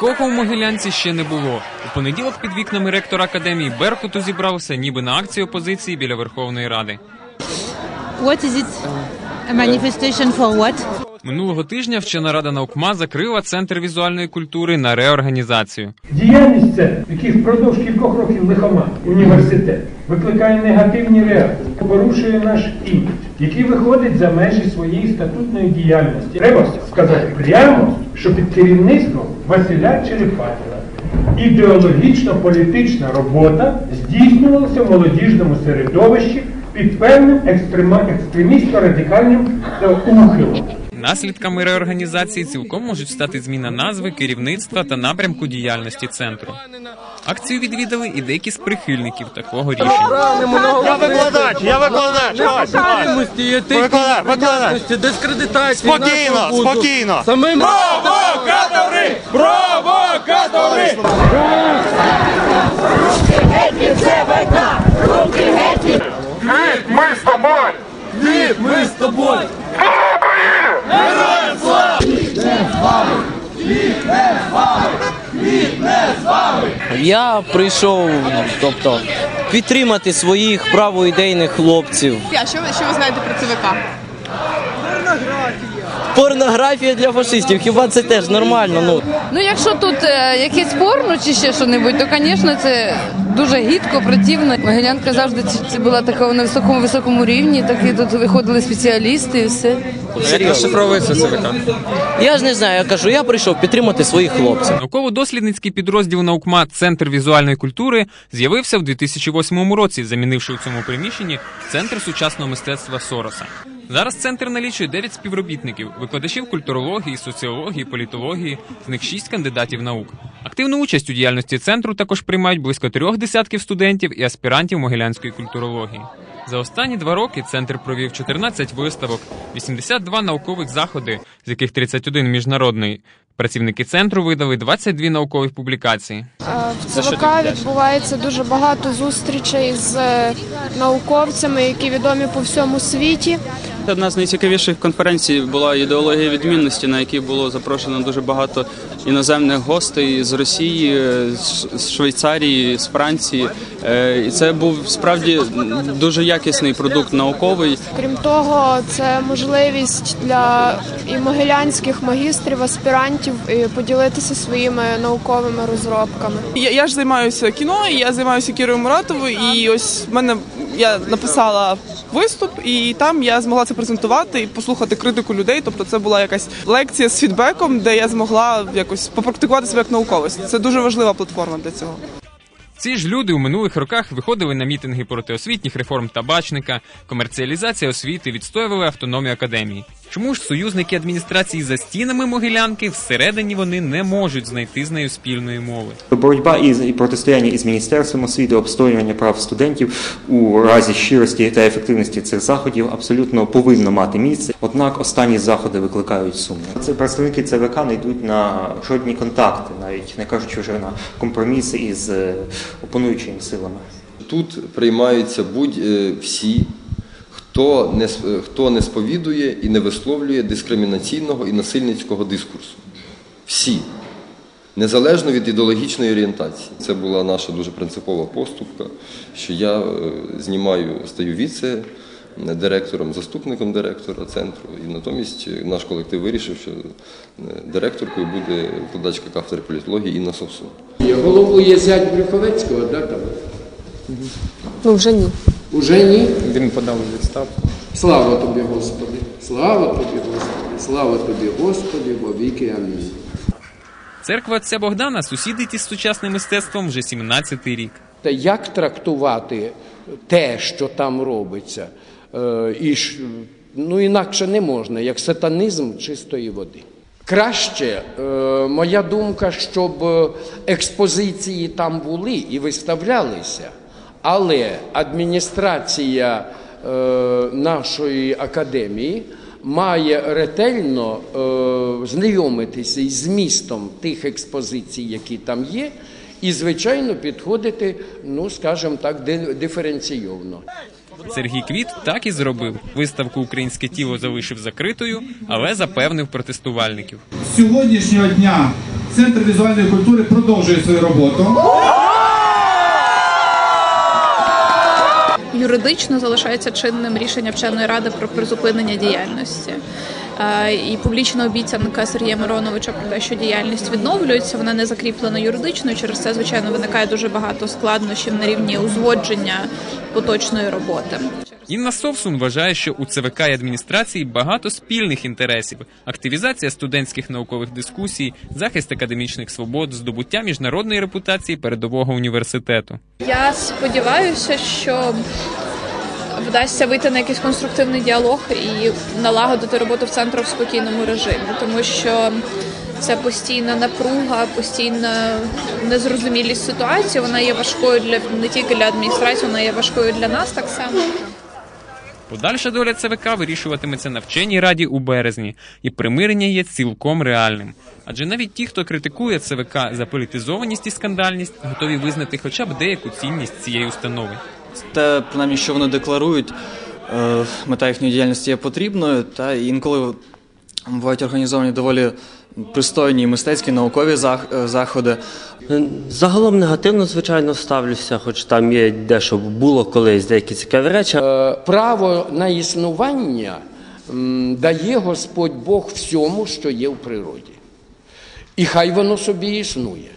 Такого в Могилянці ще не було. У понеділок під вікнами ректора академії Беркуту зібрався ніби на акцію опозиції біля Верховної Ради. What is it? A manifestation for what? Минулого тижня вчена рада наукма закрила центр візуальної культури на реорганізацію. Діяльність ця, який впродовж кількох років лихоман університет, викликає негативні реакції, порушує наш імідж, який виходить за межі своєї статутної діяльності. Треба сказати прямо, що під керівництвом Василя Черепатіна ідеологічно-політична робота здійснювалася в молодіжному середовищі під певним екстремістсько-радикальним ухилом. Наслідками реорганізації цілком можуть стати зміна назви, керівництва та напрямку діяльності центру. Акцію відвідали і деякі з прихильників такого рішення. Я викладач, я викладач. Ось, ось. Діяльності, етичній Викладач, викладач. діяльності, дискредитації Спокійно, нашого вузу. спокійно. Самим ми з тобою. Я прийшов, тобто, підтримати своїх правоідейних хлопців. А що ви що ви знаєте про ЦВК? Порнографія для фашистів, хіба це теж нормально? Ну Ну, якщо тут е, якийсь порно чи ще що-небудь, то, звісно, це дуже гідко, противно. Могилянка завжди це, це була така на високому високому рівні, такі тут виходили спеціалісти і все. Як розшифровується ЦВК? я ж не знаю, я кажу, я прийшов підтримати своїх хлопців. Науково-дослідницький підрозділ наукма Центр візуальної культури з'явився в 2008 році, замінивши у цьому приміщенні центр сучасного мистецтва Сороса. Зараз центр налічує 9 співробітників, викладачів культурології, соціології, політології, з них 6 кандидатів наук. Активну участь у діяльності центру також приймають близько трьох десятків студентів і аспірантів могилянської культурології. За останні два роки центр провів 14 виставок, 82 наукових заходи, з яких 31 міжнародний. Працівники центру видали 22 наукові публікації. В ЦВК відбувається дуже багато зустрічей з е, науковцями, які відомі по всьому світі. Одна з найцікавіших конференцій була ідеологія відмінності, на якій було запрошено дуже багато іноземних гостей з Росії, з Швейцарії, з Франції. Е, І це був справді дуже якісний продукт науковий. Крім того, це можливість для і могилянських магістрів, аспірантів поділитися своїми науковими розробками. Я, я ж займаюся кіно, я займаюся Кірою Муратовою, і ось в мене я написала виступ, і там я змогла це презентувати і послухати критику людей. Тобто, це була якась лекція з фідбеком, де я змогла якось попрактикувати себе як науковець. Це дуже важлива платформа для цього. Ці ж люди у минулих роках виходили на мітинги проти освітніх реформ табачника, комерціалізація освіти, відстоювали автономію академії. Чому ж союзники адміністрації за стінами Могилянки всередині вони не можуть знайти з нею спільної мови? Боротьба із і протистояння із міністерством освіти, обстоювання прав студентів у разі щирості та ефективності цих заходів абсолютно повинно мати місце. Однак останні заходи викликають сумнів. Це представники ЦВК не йдуть на жодні контакти, навіть не кажучи вже на компроміси із е, опонуючими силами. Тут приймаються будь е, хто не, е, хто не сповідує і не висловлює дискримінаційного і насильницького дискурсу. Всі. Незалежно від ідеологічної орієнтації. Це була наша дуже принципова поступка, що я е, знімаю, стаю віце директором, заступником директора центру. І натомість е, наш колектив вирішив, що е, директоркою буде викладачка кафедри політології Інна Совсун. Головує зять Брюховецького, да, там? Ну вже ні. Уже ні? Він подав відставку. Слава тобі, Господи! Слава тобі, Господи! Слава тобі, Господи, во віки. Амінь. Церква отця Богдана сусідить із сучасним мистецтвом вже 17-й рік. Та як трактувати те, що там робиться? Е, і ну, інакше не можна, як сатанізм чистої води. Краще, е, моя думка, щоб е, експозиції там були і виставлялися, але адміністрація е, нашої академії має ретельно е, знайомитися із змістом тих експозицій, які там є, і, звичайно, підходити, ну, скажімо так, ди- диференційовно. Сергій Квіт так і зробив. Виставку Українське тіло залишив закритою, але запевнив протестувальників. З сьогоднішнього дня Центр візуальної культури продовжує свою роботу. Юридично залишається чинним рішення вченої ради про призупинення діяльності. І публічна обіцянка Сергія Мироновича про те, що діяльність відновлюється, вона не закріплена юридично. Через це, звичайно, виникає дуже багато складнощів на рівні узгодження поточної роботи. Інна Совсун вважає, що у ЦВК і адміністрації багато спільних інтересів: активізація студентських наукових дискусій, захист академічних свобод, здобуття міжнародної репутації передового університету. Я сподіваюся, що вдасться вийти на якийсь конструктивний діалог і налагодити роботу в центру в спокійному режимі, тому що це постійна напруга, постійна незрозумілість ситуації. Вона є важкою для не тільки для адміністрації, вона є важкою для нас так само. Подальша доля ЦВК вирішуватиметься на вченій раді у березні, і примирення є цілком реальним. Адже навіть ті, хто критикує ЦВК за політизованість і скандальність, готові визнати хоча б деяку цінність цієї установи. Те, принаймні, що вони декларують, е, мета їхньої діяльності є потрібною, та інколи бувають організовані доволі пристойні мистецькі наукові е, заходи. Загалом негативно, звичайно, ставлюся, хоч там є дещо було колись деякі цікаві речі. Е, Право на існування дає Господь Бог всьому, що є в природі. І хай воно собі існує.